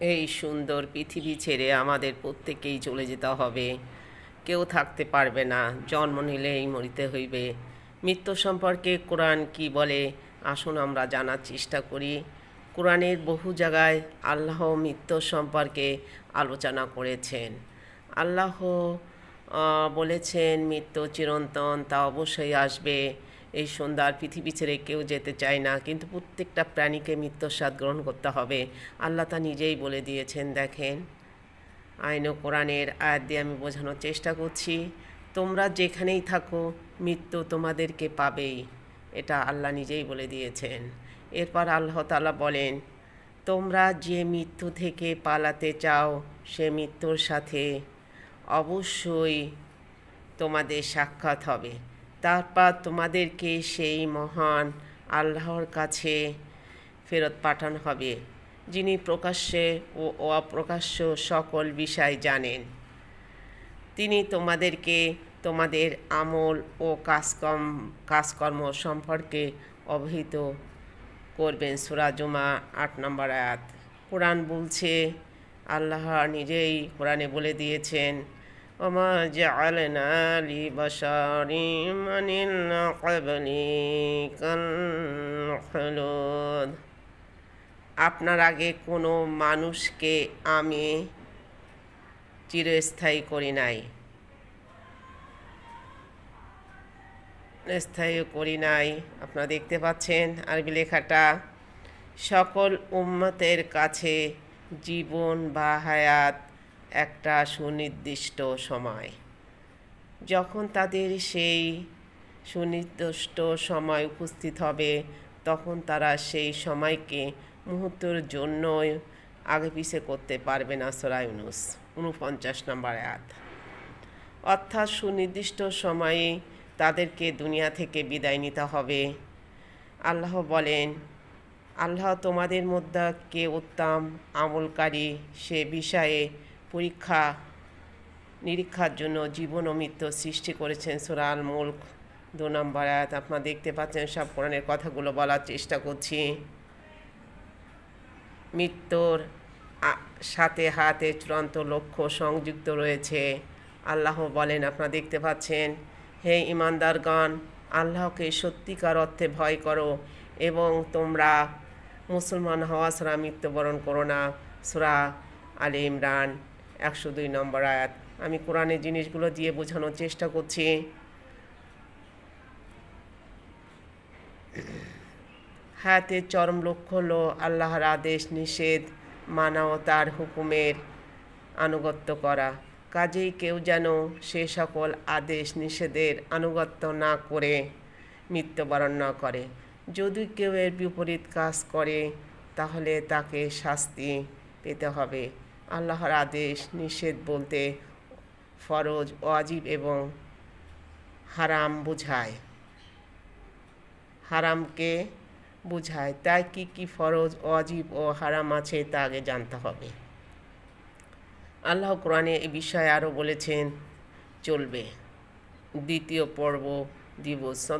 এই সুন্দর পৃথিবী ছেড়ে আমাদের প্রত্যেকেই চলে যেতে হবে। কেউ থাকতে পারবে না, জন্ম নিলেই মরিতে হইবে। মৃত্যু সম্পর্কে কোরআন কি বলে? আসুন আমরা জানার চেষ্টা করি। কোরআনের বহু জায়গায় আল্লাহ মৃত্যু সম্পর্কে আলোচনা করেছেন। আল্লাহ বলেছেন, মৃত্যু চিরন্তন, তা অবশ্যই আসবে। এই সন্ধ্যার পৃথিবী ছেড়ে কেউ যেতে চায় না, কিন্তু প্রত্যেকটা প্রাণীকে মৃত্যুর স্বাদ গ্রহণ করতে হবে। আল্লাহ তা নিজেই বলে দিয়েছেন, দেখেন। আইন ও কোরআনের আয়াত দিয়ে আমি বোঝানোর চেষ্টা করছি, তোমরা যেখানেই থাকো, মৃত্যু তোমাদেরকে পাবেই। এটা আল্লাহ নিজেই বলে দিয়েছেন। এরপর আল্লাহ তাআলা বলেন, তোমরা যে মৃত্যু থেকে পালাতে চাও, সে মৃত্যুর সাথে অবশ্যই তোমাদের সাক্ষাৎ হবে। তারপর তোমাদেরকে সেই মহান আল্লাহর কাছে ফেরত পাঠানো হবে, যিনি প্রকাশ্যে ও অপ্রকাশ্য সকল বিষয় জানেন। তিনি তোমাদেরকে তোমাদের আমল ও কাজকর্ম কাজকর্ম সম্পর্কে অবহিত করবেন সুরাজুমা আট নম্বর আয়াত। কোরআন বলছে, আল্লাহ নিজেই কোরআনে বলে দিয়েছেন আপনার আগে কোনো মানুষকে আমি চিরস্থায়ী করি নাই। স্থায়ী করি নাই। আপনারা দেখতে পাচ্ছেন আরবি লেখাটা, সকল উম্মতের কাছে জীবন বা হায়াত একটা সুনির্দিষ্ট সময়। যখন তাদের সেই সুনির্দিষ্ট সময় উপস্থিত হবে, তখন তারা সেই সময়কে মুহূর্তের জন্য আগে পিছে করতে পারবে না সরাইনুস উনপঞ্চাশ নম্বর আয়াত। অর্থাৎ সুনির্দিষ্ট সময়ে তাদেরকে দুনিয়া থেকে বিদায় নিতে হবে। আল্লাহ বলেন, আল্লাহ তোমাদের মধ্যে কে উত্তম আমলকারী সে বিষয়ে পরীক্ষা, নিরীক্ষার জন্য জীবন ও মৃত্যু সৃষ্টি করেছেন সুরাল মুল্ক। দু নম্বর আয়াত, আপনারা দেখতে পাচ্ছেন সব কোরআনের কথাগুলো বলার চেষ্টা করছি। মৃত্যুর সাথে হাতে চূড়ান্ত লক্ষ্য সংযুক্ত রয়েছে। আল্লাহ বলেন, আপনারা দেখতে পাচ্ছেন, হে ইমানদার ইমানদারগণ, আল্লাহকে সত্যিকার অর্থে ভয় করো এবং তোমরা মুসলমান হওয়া ছাড়া মৃত্যুবরণ করো না। সুরা আলী ইমরান। একশো দুই নম্বর আয়াত। আমি কোরআনের জিনিসগুলো দিয়ে বোঝানোর চেষ্টা করছি। হায়াতের চরম লক্ষ্য হলো আল্লাহর আদেশ, নিষেধ, মানা ও তার হুকুমের আনুগত্য করা। কাজেই কেউ যেন সে সকল আদেশ, নিষেধের আনুগত্য না করে মৃত্যুবরণ না করে। যদি কেউ এর বিপরীত কাজ করে, তাহলে তাকে শাস্তি পেতে হবে। আল্লাহর আদেশ, নিষেধ বলতে ফরজ, ওয়াজিব এবং হারাম বোঝায়। হারামকে বুঝায়। তাই কি কি ফরজ, ওয়াজিব ও হারাম আছে তা আগে জানতে হবে। আল্লাহ কোরআনে এ বিষয়ে আরও বলেছেন, চলবে। দ্বিতীয় পর্ব দিবস।